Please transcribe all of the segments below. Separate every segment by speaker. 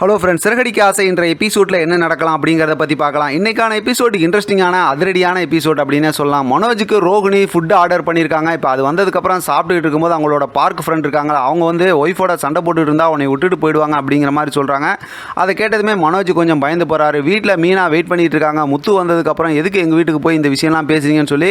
Speaker 1: Hello friends சிறகடிக்கு ஆசை என்ற எபிசோடில் என்ன நடக்கலாம் அப்படிங்கிறத பற்றி பார்க்கலாம். இன்றைக்கான எபிசோடு இன்ட்ரெஸ்டிங்கான அதிரடியான எபிசோட் அப்படின்னு சொல்லலாம். மனோஜுக்கு ரோகிணி ஃபுட்டு ஆர்டர் பண்ணியிருக்காங்க இப்போ அது வந்ததுக்கப்புறம் சாப்பிட்டுக்கிட்டு இருக்கும்போது அவங்களோட பார்க் ஃப்ரெண்ட் இருக்காங்க. அவங்க வந்து ஒய்ஃபோட சண்டை போட்டுட்டு இருந்தால் அவனை விட்டுட்டு போயிடுவாங்க அப்படிங்கிற மாதிரி சொல்கிறாங்க அதை கேட்டதுமே மனோஜ் கொஞ்சம் பயந்து போகிறாரு வீட்டில் மீனா வெயிட் பண்ணிட்டு இருக்காங்க. முத்து வந்ததுக்கப்புறம் எதுக்கு எங்கள் வீட்டுக்கு போய் இந்த விஷயம்லாம் பேசுறீங்கன்னு சொல்லி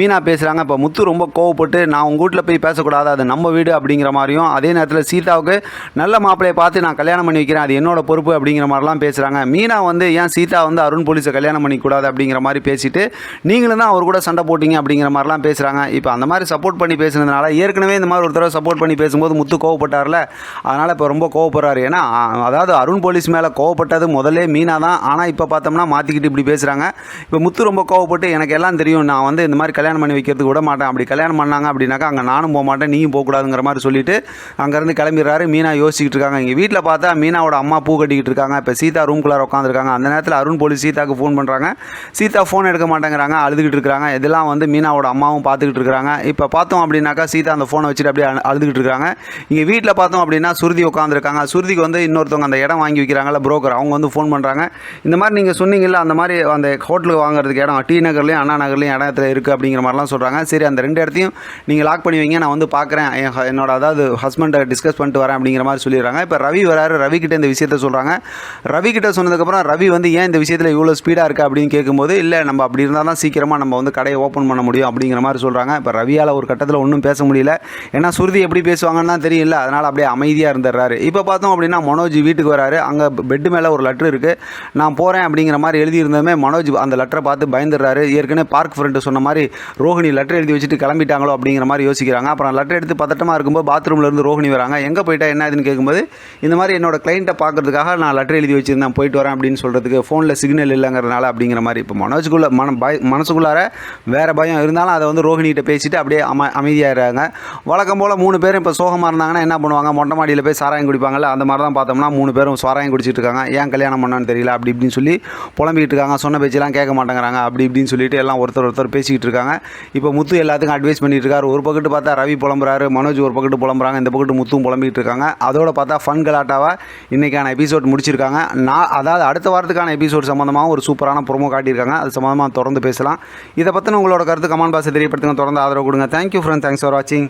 Speaker 1: மீனா பேசுகிறாங்க இப்போ முத்து ரொம்ப கோவப்பட்டு நான் உங்கள் வீட்டில் போய் பேசக்கூடாது. அது நம்ம வீடு அப்படிங்கிற மாதிரியும் அதே நேரத்தில் சீதாவுக்கு நல்ல மாப்பிளையை பார்த்து நான் கல்யாணம் பண்ணி வைக்கிறேன். அது என்னோட பொறுப்பு அப்படிங்கிற மாதிரிலாம் பேசுகிறாங்க மீனா வந்து ஏன் சீதா வந்து அருண் போலீஸை கல்யாணம் பண்ணிக்கூடாது அப்படிங்கிற மாதிரி பேசிட்டு நீங்களும் தான் அவர் கூட சண்டை போட்டீங்க அப்படிங்கிற மாதிரிலாம் பேசுகிறாங்க இப்போ அந்த மாதிரி சப்போர்ட் பண்ணி பேசுனதுனால ஏற்கனவே இந்த மாதிரி ஒரு தடவை சப்போர்ட் பண்ணி பேசும்போது முத்து கோவப்பட்டார்ல அதனால் இப்போ ரொம்ப கோவப்படுறாரு. ஏன்னா அதாவது அருண் போலீஸ் மேலே கோவப்பட்டது முதல்ல மீனா தான். ஆனால் இப்போ பார்த்தோம்னா மாற்றிக்கிட்டு இப்படி பேசுகிறாங்க இப்போ முத்து ரொம்ப கோவப்பட்டு எனக்கு எல்லாம் தெரியும். நான் வந்து இந்த மாதிரி கல்யாணம் பண்ணி வைக்கிறதுக்கு விட மாட்டேன். அப்படி கல்யாணம் பண்ணாங்க அப்படின்னாக்கா அங்கே நானும் போக மாட்டேன் நீயும் போகக்கூடாதுங்கிற மாதிரி சொல்லிட்டு அங்கேருந்து கிளம்பிடுறாரு. மீனா யோசிச்சுட்டு இருக்காங்க. இங்கே வீட்டில் பார்த்தா மீனாவோட அம்மா பூ கட்டிக்கிட்டு இருக்காங்க. இப்போ சீதா ரூம்குள்ளார உட்காந்துருக்காங்க அந்த நேரத்தில் அருண் போலீஸ் சீதாக்கு ஃபோன் பண்ணுறாங்க சீதா ஃபோன் எடுக்க மாட்டேங்கிறாங்க. அழுதுகிட்டு இருக்கிறாங்க. இதெல்லாம் வந்து மீனாவோட அம்மாவும் பார்த்துக்கிட்டு இருக்காங்க இப்போ பார்த்தோம் அப்படின்னாக்கா சீதா அந்த ஃபோனை வச்சுட்டு அப்படியே அழுதுகிட்டு இருக்காங்க. இங்கே வீட்டில் பார்த்தோம் அப்படின்னா சுருதி உட்காந்துருக்காங்க சுருதிக்கு வந்து இன்னொருத்தவங்க அந்த இடம் வாங்கி வைக்கிறாங்கல்ல புரோக்கர் அவங்க வந்து ஃபோன் பண்ணுறாங்க இந்த மாதிரி நீங்கள் சொன்னீங்கல்ல அந்த மாதிரி அந்த ஹோட்டலுக்கு வாங்குறதுக்கு இடம் டி நகர்லேயும் அண்ணா நகர்லேயும் இடத்துல இருக்குது அப்படிங்கிற மாதிரிலாம் சொல்கிறாங்க சரி அந்த ரெண்டு இடத்தையும் நீங்கள் லாக் பண்ணி வைங்க. நான் வந்து பார்க்குறேன். என்னோட அதாவது ஹஸ்பண்டை டிஸ்கஸ் பண்ணிட்டு வரேன் அப்படிங்கிற மாதிரி சொல்லிடுறாங்க. இப்போ ரவி வராரு. ரவி இந்த விஷயம் சொல்கிறாங்க ரவி கிட்ட சொன்னதுக்கப்புறம் ரவி வந்து ஏன் இந்த விஷயத்தில் இவ்வளோ ஸ்பீடாக இருக்கா? அப்படின்னு கேட்கும்போது இல்லை நம்ம அப்படி இருந்தால் தான் சீக்கிரமாக நம்ம வந்து கடையை ஓப்பன் பண்ண முடியும் அப்படிங்கிற மாதிரி சொல்கிறாங்க இப்போ ரவியால் ஒரு கட்டத்தில் ஒன்றும் பேச முடியல. ஏன்னா சுருதி எப்படி பேசுவாங்கன்னு தான் தெரியல அதனால் அப்படியே அமைதியாக இருந்துடுறாரு இப்போ பார்த்தோம் அப்படின்னா மனோஜ் வீட்டுக்கு வராரு. அங்கே பெட்டு மேலே ஒரு லெட்ரு இருக்குது நான் போகிறேன் அப்படிங்கிற மாதிரி எழுதியிருந்ததுமே மனோஜ் அந்த லெட்டரை பார்த்து பயந்துடுறாரு ஏற்கனவே பார்க் ஃப்ரெண்டு சொன்ன மாதிரி ரோஹிணி லெட்டர் எழுதி வச்சுட்டு கிளம்பிட்டாங்களோ? அப்படிங்கிற மாதிரி யோசிக்கிறாங்க. அப்புறம் லெட்டர் எடுத்து பதட்டமாக இருக்கும்போது பாத்ரூம்லேருந்து ரோஹிணி வராங்க. எங்கே போயிட்டா என்ன ஆகுதுன்னு கேட்கும்போது இந்த மாதிரி என்னோட கிளைண்ட்டை பார்க்குறதுக்காக நான் லெட்டர் எழுதி வச்சிருந்தேன் போயிட்டு வரேன் அப்படின்னு சொல்கிறதுக்கு ஃபோனில் சிக்னல் இல்லைங்கிறதுனால அப்படிங்கிற மாதிரி. இப்போ மனோஜுக்குள்ள மன பய மனசுக்குள்ளார வேறு பயம் இருந்தாலும் அதை வந்து ரோஹிணிகிட்ட பேசிவிட்டு அப்படியே அம அமைதியாகிறாங்க வழக்கம் போல் மூணு பேரும் இப்போ சோகமாக இருந்தாங்கன்னா என்ன பண்ணுவாங்க? மொட்டை மாடியில் போய் சாராயம் குடிப்பாங்கல்ல அந்த மாதிரி தான் பார்த்தோம்னா மூணு பேரும் சாராயம் குடிச்சிட்டு இருக்காங்க. ஏன் கல்யாணம் பண்ணான்னு தெரியல அப்படி இப்படின்னு சொல்லி புலம்பிக்கிட்டு இருக்காங்க. சொன்ன பேச்செல்லாம் கேட்க மாட்டேங்கிறாங்க. அப்படி இப்படின்னு சொல்லிட்டு எல்லாம் ஒருத்தர் ஒருத்தர் பேசிக்கிட்டு இருக்காங்க. இப்போ முத்து எல்லாத்துக்கும் அட்வைஸ் பண்ணிட்டு இருக்காரு. ஒரு பக்கத்து பார்த்தா ரவி புலம்புறாரு மனோஜ் ஒரு பக்கத்து புலம்புறாங்க. இந்த பக்கத்து முத்தும் புலம்பிக்கிட்டு இருக்காங்க. அதோட பார்த்தா ஃபன் இன்றைக்கி இன்றைக்கான எபிசோட் முடிச்சிருக்காங்க. நான் அதாவது அடுத்த வாரத்துக்கான எபிசோட் சம்மந்தமாக ஒரு சூப்பரான ப்ரொமோ காட்டியிருக்காங்க. அது சம்மந்தமாக தொடர்ந்து பேசலாம். இதை பற்றின உங்களோட கருத்து கமெண்ட் பாக்ஸை தெரியப்படுத்துங்க. தொடர்ந்து ஆதரவு கொடுங்க. தேங்க்யூ ஃப்ரெண்ட் தேங்க்ஸ் ஃபார் வாட்சிங்